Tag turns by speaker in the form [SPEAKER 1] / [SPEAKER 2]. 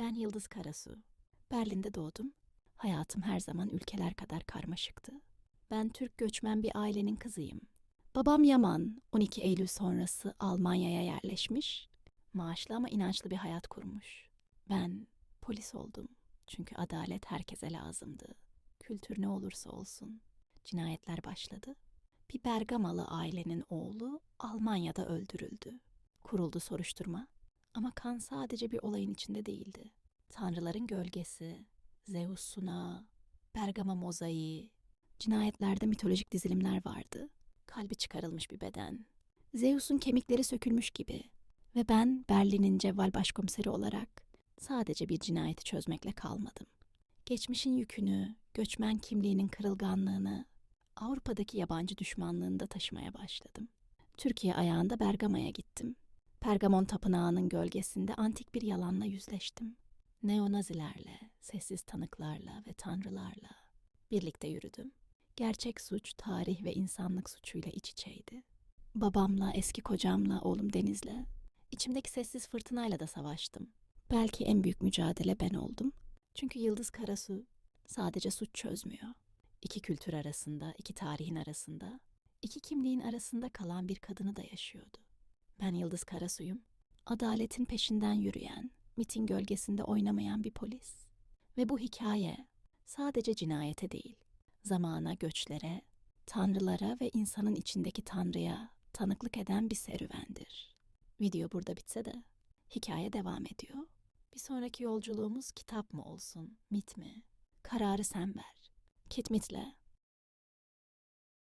[SPEAKER 1] Ben Yıldız Karasu. Berlin'de doğdum. Hayatım her zaman ülkeler kadar karmaşıktı. Ben Türk göçmen bir ailenin kızıyım. Babam Yaman 12 Eylül sonrası Almanya'ya yerleşmiş. Maaşlı ama inançlı bir hayat kurmuş. Ben polis oldum. Çünkü adalet herkese lazımdı. Kültür ne olursa olsun. Cinayetler başladı. Bir Bergamalı ailenin oğlu Almanya'da öldürüldü. Kuruldu soruşturma. Ama kan sadece bir olayın içinde değildi. Tanrıların gölgesi, Zeus sunağı, Bergama mozaiği, cinayetlerde mitolojik dizilimler vardı. Kalbi çıkarılmış bir beden. Zeus'un kemikleri sökülmüş gibi. Ve ben Berlin'in cevval başkomiseri olarak sadece bir cinayeti çözmekle kalmadım. Geçmişin yükünü, göçmen kimliğinin kırılganlığını, Avrupa'daki yabancı düşmanlığını da taşımaya başladım. Türkiye ayağında Bergama'ya gittim. Pergamon tapınağının gölgesinde antik bir yalanla yüzleştim. Neonazilerle, sessiz tanıklarla ve tanrılarla birlikte yürüdüm. Gerçek suç, tarih ve insanlık suçuyla iç içeydi. Babamla, eski kocamla, oğlum Deniz'le, içimdeki sessiz fırtınayla da savaştım. Belki en büyük mücadele ben oldum. Çünkü Yıldız Karasu sadece suç çözmüyor. İki kültür arasında, iki tarihin arasında, iki kimliğin arasında kalan bir kadını da yaşıyordu. Ben Yıldız Karasu'yum. Adaletin peşinden yürüyen, mitin gölgesinde oynamayan bir polis. Ve bu hikaye sadece cinayete değil, zamana, göçlere, tanrılara ve insanın içindeki tanrıya tanıklık eden bir serüvendir. Video burada bitse de hikaye devam ediyor. Bir sonraki yolculuğumuz kitap mı olsun, mit mi? Kararı sen ver. Kit Mit'le